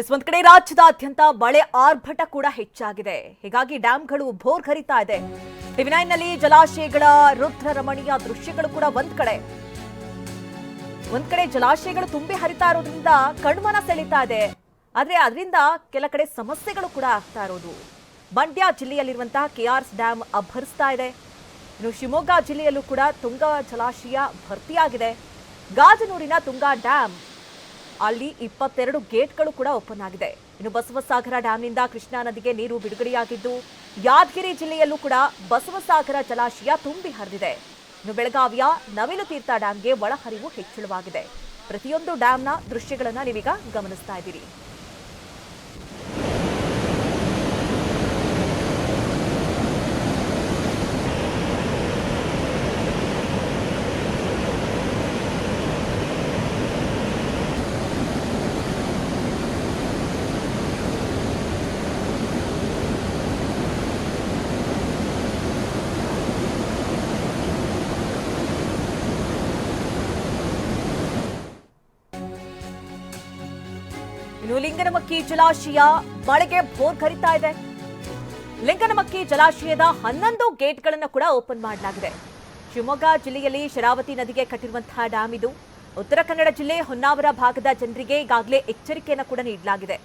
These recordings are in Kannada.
ಎಸ್, ಒಂದ್ ಕಡೆ ರಾಜ್ಯದಾದ್ಯಂತ ಮಳೆ ಆರ್ಭಟ ಕೂಡ ಹೆಚ್ಚಾಗಿದೆ. ಹೀಗಾಗಿ ಡ್ಯಾಂಗಳು ಭೋರ್ ಹರಿತಾ ಇದೆ. ಟಿವಿ ಜಲಾಶಯಗಳ ರುದ್ರ ರಮಣೀಯ ದೃಶ್ಯಗಳು ಕೂಡ ಒಂದ್ ಕಡೆ. ಒಂದ್ ಕಡೆ ಜಲಾಶಯಗಳು ತುಂಬಿ ಹರಿತಾ ಇರೋದ್ರಿಂದ ಕಣ್ಮನ ಸೆಳೀತಾ ಇದೆ. ಆದ್ರೆ ಅದರಿಂದ ಕೆಲ ಕಡೆ ಸಮಸ್ಯೆಗಳು ಕೂಡ ಆಗ್ತಾ ಇರೋದು. ಮಂಡ್ಯ ಜಿಲ್ಲೆಯಲ್ಲಿರುವಂತಹ ಕೆಆರ್ಸ್ ಡ್ಯಾಮ್ ಅಬ್ಬರಿಸ್ತಾ ಇದೆ. ಇನ್ನು ಶಿವಮೊಗ್ಗ ಜಿಲ್ಲೆಯಲ್ಲೂ ಕೂಡ ತುಂಗಾ ಜಲಾಶಯ ಭರ್ತಿಯಾಗಿದೆ. ಗಾಜನೂರಿನ ತುಂಗಾ ಡ್ಯಾಮ್ ಅಲ್ಲಿ ಇಪ್ಪತ್ತೆರಡು ಗೇಟ್ಗಳು ಕೂಡ ಓಪನ್ ಆಗಿದೆ. ಇನ್ನು ಬಸವಸಾಗರ ಡ್ಯಾಂನಿಂದ ಕೃಷ್ಣಾ ನದಿಗೆ ನೀರು ಬಿಡುಗಡೆಯಾಗಿದ್ದು, ಯಾದಗಿರಿ ಜಿಲ್ಲೆಯಲ್ಲೂ ಕೂಡ ಬಸವಸಾಗರ ಜಲಾಶಯ ತುಂಬಿ ಹರಿದಿದೆ. ಇನ್ನು ಬೆಳಗಾವಿಯ ನವಿಲು ತೀರ್ಥ ಡ್ಯಾಂಗೆ ಒಳಹರಿವು ಹೆಚ್ಚಳವಾಗಿದೆ. ಪ್ರತಿಯೊಂದು ಡ್ಯಾಂನ ದೃಶ್ಯಗಳನ್ನು ನೀವೀಗ ಗಮನಿಸ್ತಾ ಇದ್ದೀರಿ. ಇನ್ನು ಲಿಂಗನಮಕ್ಕಿ ಜಲಾಶಯ ಮಳೆಗೆ ಭೋರ್ ಕರಿತಾ ಇದೆ. ಲಿಂಗನಮಕ್ಕಿ ಜಲಾಶಯದ ಹನ್ನೊಂದು ಗೇಟ್ಗಳನ್ನು ಕೂಡ ಓಪನ್ ಮಾಡಲಾಗಿದೆ. ಶಿವಮೊಗ್ಗ ಜಿಲ್ಲೆಯಲ್ಲಿ ಶರಾವತಿ ನದಿಗೆ ಕಟ್ಟಿರುವಂತಹ ಡ್ಯಾಮ್ ಇದು. ಉತ್ತರ ಕನ್ನಡ ಜಿಲ್ಲೆ ಹೊನ್ನಾವರ ಭಾಗದ ಜನರಿಗೆ ಈಗಾಗಲೇ ಎಚ್ಚರಿಕೆಯನ್ನು ಕೂಡ ನೀಡಲಾಗಿದೆ.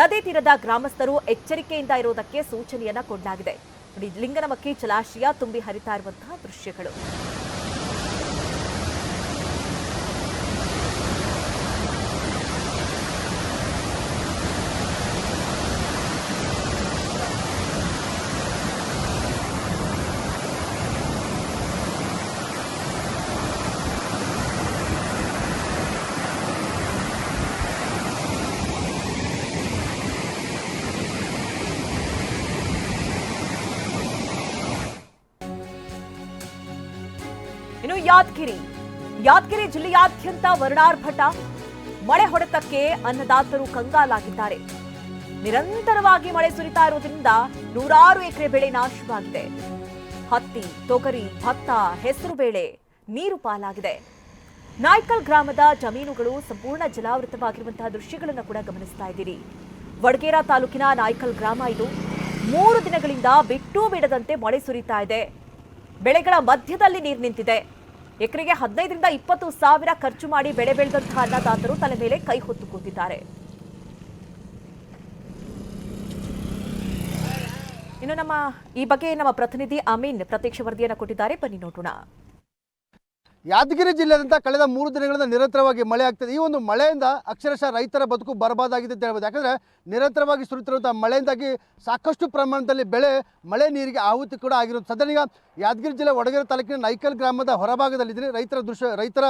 ನದಿ ತೀರದ ಗ್ರಾಮಸ್ಥರು ಎಚ್ಚರಿಕೆಯಿಂದ ಇರುವುದಕ್ಕೆ ಸೂಚನೆಯನ್ನ ಕೊಡಲಾಗಿದೆ. ಲಿಂಗನಮಕ್ಕಿ ಜಲಾಶಯ ತುಂಬಿ ಹರಿತಾ ಇರುವಂತಹ ದೃಶ್ಯಗಳು. ಇನ್ನು ಯಾದಗಿರಿ. ಯಾದಗಿರಿ ಜಿಲ್ಲೆಯಾದ್ಯಂತ ವರ್ಣಾರ್ಭಟ ಮಳೆ ಹೊಡೆತಕ್ಕೆ ಅನ್ನದಾತರು ಕಂಗಾಲಾಗಿದ್ದಾರೆ. ನಿರಂತರವಾಗಿ ಮಳೆ ಸುರಿತಾ ಇರುವುದರಿಂದ ನೂರಾರು ಎಕರೆ ಬೆಳೆ ನಾಶವಾಗಿದೆ. ಹತ್ತಿ, ತೊಗರಿ, ಭತ್ತ, ಹೆಸರು ಬೇಳೆ ನೀರು ಪಾಲಾಗಿದೆ. ನಾಯ್ಕಲ್ ಗ್ರಾಮದ ಜಮೀನುಗಳು ಸಂಪೂರ್ಣ ಜಲಾವೃತವಾಗಿರುವಂತಹ ದೃಶ್ಯಗಳನ್ನು ಕೂಡ ಗಮನಿಸ್ತಾ ಇದ್ದೀರಿ. ವಡಗೇರಾ ತಾಲೂಕಿನ ನಾಯ್ಕಲ್ ಗ್ರಾಮ ಇದು ಮೂರು ದಿನಗಳಿಂದ ಬಿಟ್ಟು ಬಿಡದಂತೆ ಮಳೆ ಸುರಿತಾ ಇದೆ. ಬೆಳೆಗಳ ಮಧ್ಯದಲ್ಲಿ ನೀರು ನಿಂತಿದೆ. ಎಕರೆಗೆ ಹದಿನೈದರಿಂದ ಇಪ್ಪತ್ತು ಸಾವಿರ ಖರ್ಚು ಮಾಡಿ ಬೆಳೆ ಬೆಳೆದಂತಹ ಅನ್ನದಾತರು ತಲೆ ಮೇಲೆ ಕೈ ಹೊತ್ತು ಕೂತಿದ್ದಾರೆ. ಇನ್ನು ನಮ್ಮ ಈ ಬಗ್ಗೆ ನಮ್ಮ ಪ್ರತಿನಿಧಿ ಅಮೀನ್ ಪ್ರತ್ಯಕ್ಷ ವರದಿಯನ್ನು ಕೊಟ್ಟಿದ್ದಾರೆ. ಬನ್ನಿ ನೋಡೋಣ. ಯಾದಗಿರಿ ಜಿಲ್ಲೆಯಾದಂಥ ಕಳೆದ ಮೂರು ದಿನಗಳಿಂದ ನಿರಂತರವಾಗಿ ಮಳೆ ಆಗ್ತದೆ. ಈ ಒಂದು ಮಳೆಯಿಂದ ಅಕ್ಷರಶಃ ರೈತರ ಬದುಕು ಬರಬಾದಾಗಿದೆ ಅಂತ ಹೇಳ್ಬೋದು. ಯಾಕಂದರೆ ನಿರಂತರವಾಗಿ ಸುರಿತಿರುವಂಥ ಮಳೆಯಿಂದಾಗಿ ಸಾಕಷ್ಟು ಪ್ರಮಾಣದಲ್ಲಿ ಬೆಳೆ ಮಳೆ ನೀರಿಗೆ ಆಹುತಿ ಕೂಡ ಆಗಿರೋದು. ಸದನೀಗ ಯಾದಗಿರಿ ಜಿಲ್ಲೆ ವಡಗೇರಿ ತಾಲೂಕಿನ ನೈಕಲ್ ಗ್ರಾಮದ ಹೊರಭಾಗದಲ್ಲಿದ್ದೀನಿ. ರೈತರ ದೃಶ್ಯ, ರೈತರ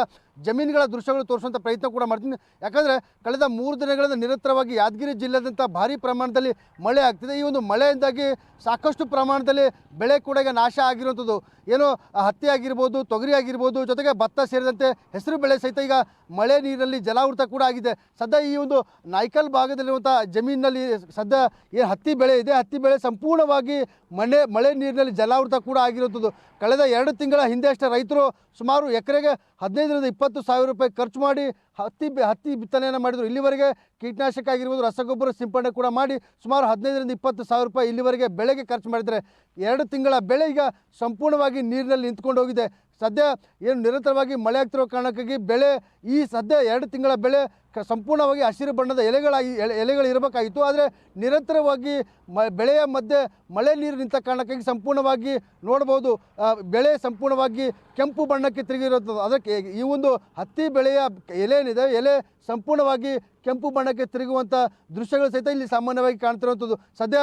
ಜಮೀನುಗಳ ದೃಶ್ಯಗಳು ತೋರಿಸುವಂಥ ಪ್ರಯತ್ನ ಕೂಡ ಮಾಡ್ತೀನಿ. ಯಾಕಂದರೆ ಕಳೆದ ಮೂರು ದಿನಗಳಿಂದ ನಿರಂತರವಾಗಿ ಯಾದಗಿರಿ ಜಿಲ್ಲೆಯಾದಂಥ ಭಾರಿ ಪ್ರಮಾಣದಲ್ಲಿ ಮಳೆ ಆಗ್ತಿದೆ. ಈ ಒಂದು ಮಳೆಯಿಂದಾಗಿ ಸಾಕಷ್ಟು ಪ್ರಮಾಣದಲ್ಲಿ ಬೆಳೆ ಕೂಡ ಈಗ ನಾಶ ಆಗಿರುವಂಥದ್ದು ಏನು ಹತ್ತಿ ಆಗಿರ್ಬೋದು, ತೊಗರಿ ಆಗಿರ್ಬೋದು, ಜೊತೆಗೆ ಭತ್ತ ಸೇರಿದಂತೆ ಹೆಸರು ಬೆಳೆ ಸಹಿತ ಈಗ ಮಳೆ ನೀರಲ್ಲಿ ಜಲಾವೃತ ಕೂಡ ಆಗಿದೆ. ಸದ್ಯ ಈ ಒಂದು ನಾಯ್ಕಲ್ ಭಾಗದಲ್ಲಿರುವಂಥ ಜಮೀನಿನಲ್ಲಿ ಸದ್ಯ ಏನು ಹತ್ತಿ ಬೆಳೆ ಇದೆ. ಹತ್ತಿ ಬೆಳೆ ಸಂಪೂರ್ಣವಾಗಿ ಮಳೆ ಮಳೆ ನೀರಿನಲ್ಲಿ ಜಲಾವೃತ ಕೂಡ ಆಗಿರುವಂಥದ್ದು. ಕಳೆದ ಎರಡು ತಿಂಗಳ ಹಿಂದೆ ಅಷ್ಟೇ ರೈತರು ಸುಮಾರು ಎಕರೆಗೆ ಹದಿನೈದರಿಂದ ಇಪ್ಪತ್ತು ಸಾವಿರ ರೂಪಾಯಿ ಖರ್ಚು ಮಾಡಿ ಹತ್ತಿ ಹತ್ತಿ ಬಿತ್ತನೆಯನ್ನು ಮಾಡಿದರು. ಇಲ್ಲಿವರೆಗೆ ಕೀಟನಾಶಕ ಆಗಿರ್ಬೋದು, ರಸಗೊಬ್ಬರ ಸಿಂಪಡಣೆ ಕೂಡ ಮಾಡಿ ಸುಮಾರು ಹದಿನೈದರಿಂದ ಇಪ್ಪತ್ತು ಸಾವಿರ ರೂಪಾಯಿ ಇಲ್ಲಿವರೆಗೆ ಬೆಳೆಗೆ ಖರ್ಚು ಮಾಡಿದರೆ ಎರಡು ತಿಂಗಳ ಬೆಳೆ ಈಗ ಸಂಪೂರ್ಣವಾಗಿ ನೀರಿನಲ್ಲಿ ನಿಂತ್ಕೊಂಡು ಹೋಗಿದೆ. ಸದ್ಯ ಏನು ನಿರಂತರವಾಗಿ ಮಳೆ ಆಗ್ತಿರೋ ಕಾರಣಕ್ಕಾಗಿ ಬೆಳೆ, ಈ ಸದ್ಯ ಎರಡು ತಿಂಗಳ ಬೆಳೆ ಸಂಪೂರ್ಣವಾಗಿ ಹಸಿರು ಬಣ್ಣದ ಎಲೆಗಳಾಗಿ ಎಲೆ ಎಲೆಗಳು ಇರಬೇಕಾಗಿತ್ತು ಆದರೆ ನಿರಂತರವಾಗಿ ಮ ಬೆಳೆಯ ಮಧ್ಯೆ ಮಳೆ ನೀರು ನಿಂತ ಕಾರಣಕ್ಕಾಗಿ ಸಂಪೂರ್ಣವಾಗಿ ನೋಡ್ಬೋದು. ಬೆಳೆ ಸಂಪೂರ್ಣವಾಗಿ ಕೆಂಪು ಬಣ್ಣಕ್ಕೆ ತಿರುಗಿರುತ್ತದೆ. ಅದಕ್ಕೆ ಈ ಒಂದು ಹತ್ತಿ ಬೆಳೆಯ ಎಲೆ ಏನಿದೆ, ಎಲೆ ಸಂಪೂರ್ಣವಾಗಿ ಕೆಂಪು ಬಣ್ಣಕ್ಕೆ ತಿರುಗುವಂಥ ದೃಶ್ಯಗಳು ಸಹಿತ ಇಲ್ಲಿ ಸಾಮಾನ್ಯವಾಗಿ ಕಾಣ್ತಿರುವಂಥದ್ದು. ಸದ್ಯ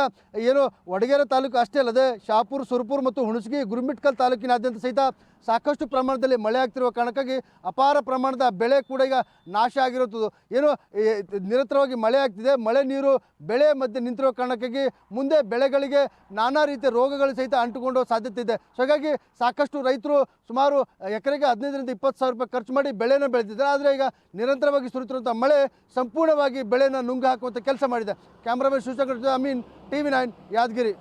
ಏನು ವಡಗೇರ ತಾಲೂಕು ಅಷ್ಟೇ ಅಲ್ಲದೆ ಶಾಪುರ್, ಸುರಪುರ್ ಮತ್ತು ಹುಣಸಗಿ, ಗುರುಮಿಟ್ಕಲ್ ತಾಲೂಕಿನಾದ್ಯಂತ ಸಹಿತ ಸಾಕಷ್ಟು ಪ್ರಮಾಣದಲ್ಲಿ ಮಳೆ ಆಗ್ತಿರುವ ಕಾರಣಕ್ಕಾಗಿ ಅಪಾರ ಪ್ರಮಾಣದ ಬೆಳೆ ಕೂಡ ಈಗ ನಾಶ ಆಗಿರುವಂಥದ್ದು ಏನು ನಿರಂತರವಾಗಿ ಮಳೆ ಆಗ್ತಿದೆ, ಮಳೆ ನೀರು ಬೆಳೆ ಮಧ್ಯೆ ನಿಂತಿರೋ ಕಾರಣಕ್ಕಾಗಿ ಮುಂದೆ ಬೆಳೆಗಳಿಗೆ ನಾನಾ ರೀತಿಯ ರೋಗಗಳು ಸಹಿತ ಅಂಟುಕೊಂಡು ಸಾಧ್ಯತೆ ಇದೆ. ಸೊ ಹಾಗಾಗಿ ಸಾಕಷ್ಟು ರೈತರು ಸುಮಾರು ಎಕರೆಗೆ ಹದಿನೈದರಿಂದ ಇಪ್ಪತ್ತು ಸಾವಿರ ರೂಪಾಯಿ ಖರ್ಚು ಮಾಡಿ ಬೆಳೆನ ಬೆಳೆದಿದ್ದಾರೆ. ಆದರೆ ಈಗ ನಿರಂತರವಾಗಿ ಸುರಿತಿರುವಂಥ ಮಳೆ ಸಂಪೂರ್ಣವಾಗಿ ಬೆಳೆನ ನುಂಗು ಹಾಕುವಂಥ ಕೆಲಸ ಮಾಡಿದೆ. Cameraman Shivashankar I Amin T V nine, Yadagiri.